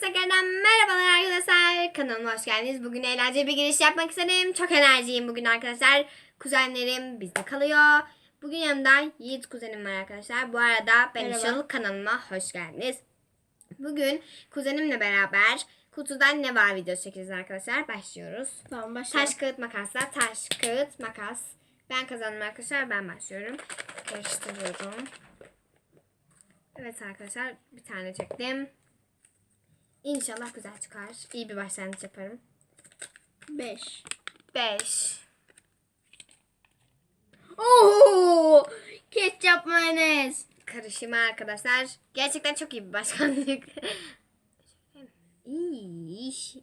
tekrardan merhabalar arkadaşlar. Kanalıma hoş geldiniz. Bugün eğlenceli bir giriş yapmak istedim. Çok enerjiyim bugün arkadaşlar. Kuzenlerim bizde kalıyor. Bugün yanımda Yiğit kuzenim var arkadaşlar. Bu arada ben. Işıl kanalıma hoş geldiniz. Bugün kuzenimle beraber kutudan ne var video çekeceğiz arkadaşlar. Başlıyoruz. Tamam başlayalım. Taş kağıt makasla taş kağıt makas. Ben kazandım arkadaşlar. Ben başlıyorum. Karıştırıyorum. Evet arkadaşlar bir tane çektim. İnşallah güzel çıkar. İyi bir başlangıç yaparım. 5. 5. Oo! Ketçap mayonez. Karışımı arkadaşlar. Gerçekten çok iyi bir başkanlık. İyi iş.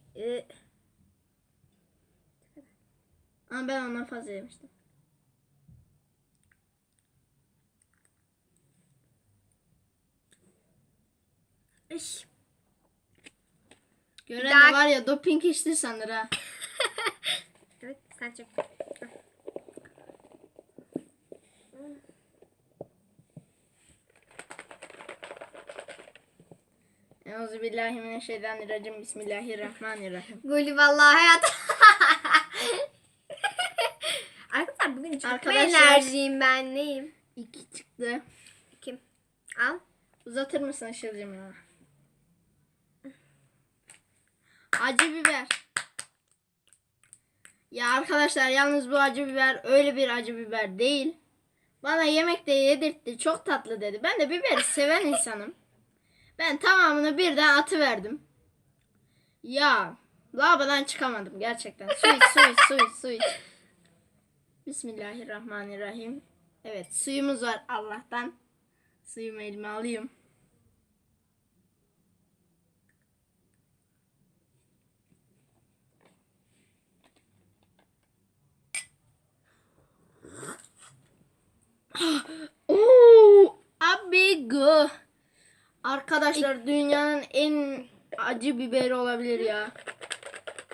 Ama ben ondan fazla yemiştim. iş. Gören de var ya doping içti sanır ha. Evet sen çek. Euzubillahimineşşeytanirracim. Bismillahirrahmanirrahim. Golü vallahi hayat. Arkadaşlar bugün çok Arkadaşlar- enerjiyim ben neyim? 2 çıktı. Kim? Al. Uzatır mısın Işıl'cım ya? Acı biber. Ya arkadaşlar yalnız bu acı biber öyle bir acı biber değil. Bana yemekte yedirtti. Çok tatlı dedi. Ben de biberi seven insanım. Ben tamamını birden atıverdim. Ya lavadan çıkamadım gerçekten. Su iç, su iç, su iç, su iç. Bismillahirrahmanirrahim. Evet suyumuz var Allah'tan. Suyumu elime alayım. Oo, amigo. Arkadaşlar dünyanın en acı biberi olabilir ya.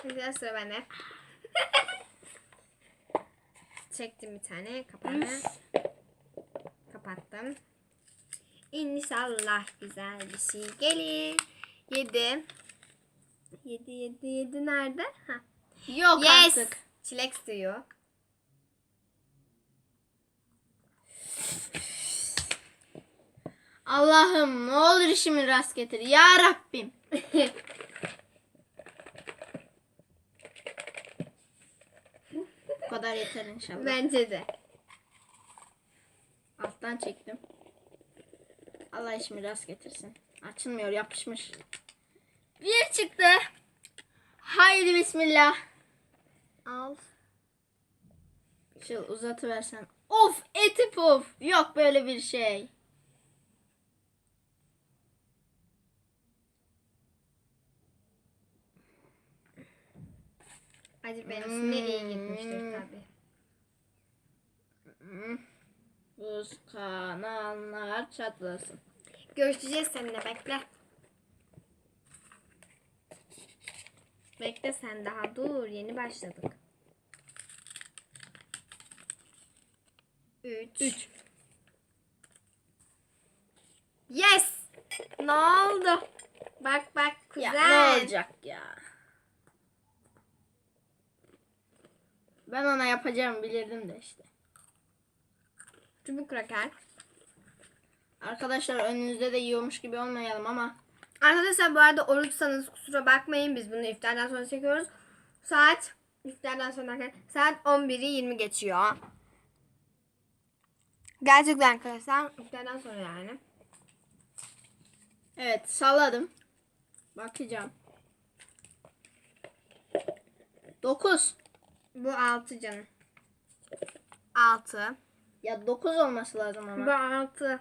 Hadi sıra bende. Çektim bir tane kapağını. Kapattım. İnşallah güzel bir şey gelir. Yedi. Yedi yedi yedi nerede? Ha. Yok Yes. artık. Çilek suyu. Allah'ım ne olur işimi rast getir. Ya Rabbim. Bu kadar yeter inşallah. Bence de. Alttan çektim. Allah işimi rast getirsin. Açılmıyor yapışmış. Bir çıktı. Haydi bismillah. Al. Şu uzatıversen. Of eti puf. Yok böyle bir şey. Acı benim iyi gitmiştir Hmm. Hmm. Buz kanallar çatlasın. Görüşeceğiz seninle bekle. Bekle sen daha dur yeni başladık. 3 Üç. Yes! Ne oldu? Bak bak Ya kuzen. ne olacak ya? Ben ona yapacağımı bilirdim de işte. Çubuk kraker. Arkadaşlar önünüzde de yiyormuş gibi olmayalım ama Arkadaşlar bu arada oruçsanız kusura bakmayın biz bunu iftardan sonra çekiyoruz. Saat iftardan sonra saat 11'i 20 geçiyor. Gerçekten arkadaşlar iftardan sonra yani. evet salladım. Bakacağım. 9. Bu 6 canım. 6. Ya 9 olması lazım ama. Bu 6.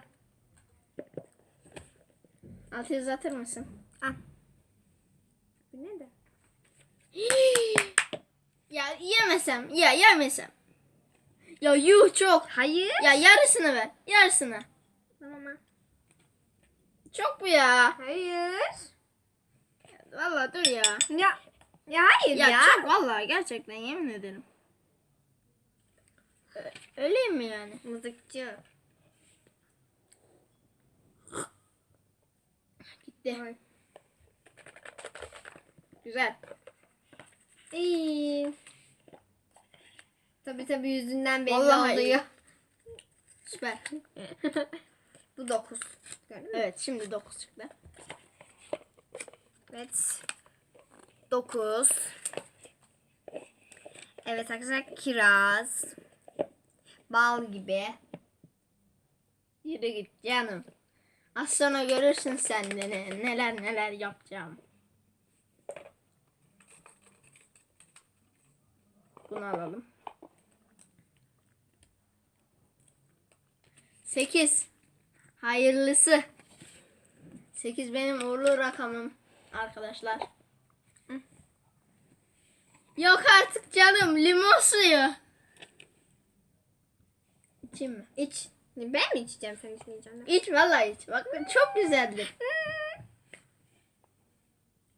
6 uzatır mısın? Al. Bu ne de? ya yemesem. Ya yemesem. Ya yuh çok. Hayır. Ya yarısını ver. Yarısını. Tamam. al. Çok bu ya. Hayır. Vallahi dur ya. Ya ya hayır Ya, ya. çok vallahi gerçekten yemin ederim. Ö- Öyleyim mi yani? Mızıkçı. Gitti. Ay. Güzel. İyi. Tabi tabi yüzünden belli Vallahi iyi. oluyor. Süper. Bu 9. Gördün mü? Evet şimdi 9 çıktı. Evet. 9. Evet arkadaşlar kiraz. Bal gibi. Yürü git canım. Az sonra görürsün sen de ne, neler neler yapacağım. Bunu alalım. 8. Hayırlısı. 8 benim uğurlu rakamım arkadaşlar. Yok artık canım limon suyu. İçeyim mi? İç. Ben mi içeceğim sen içmeyeceksin? İç vallahi iç. Bak çok güzeldir.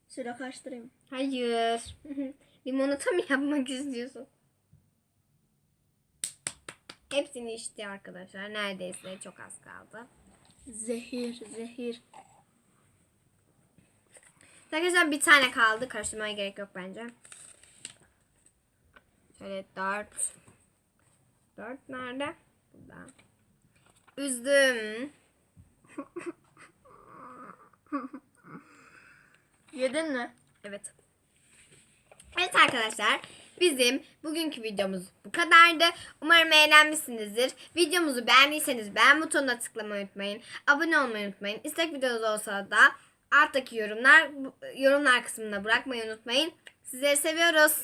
Süre karıştırayım. Hayır. Limonata mı yapmak istiyorsun? Hepsini içti arkadaşlar. Neredeyse çok az kaldı. Zehir, zehir. Arkadaşlar bir tane kaldı. Karıştırmaya gerek yok bence. Şöyle dört. Dört nerede? Burada. Üzdüm. Yedin mi? Evet. Evet arkadaşlar bizim bugünkü videomuz bu kadardı. Umarım eğlenmişsinizdir. Videomuzu beğendiyseniz beğen butonuna tıklamayı unutmayın. Abone olmayı unutmayın. İstek videonuz olsa da alttaki yorumlar yorumlar kısmına bırakmayı unutmayın. Sizleri seviyoruz.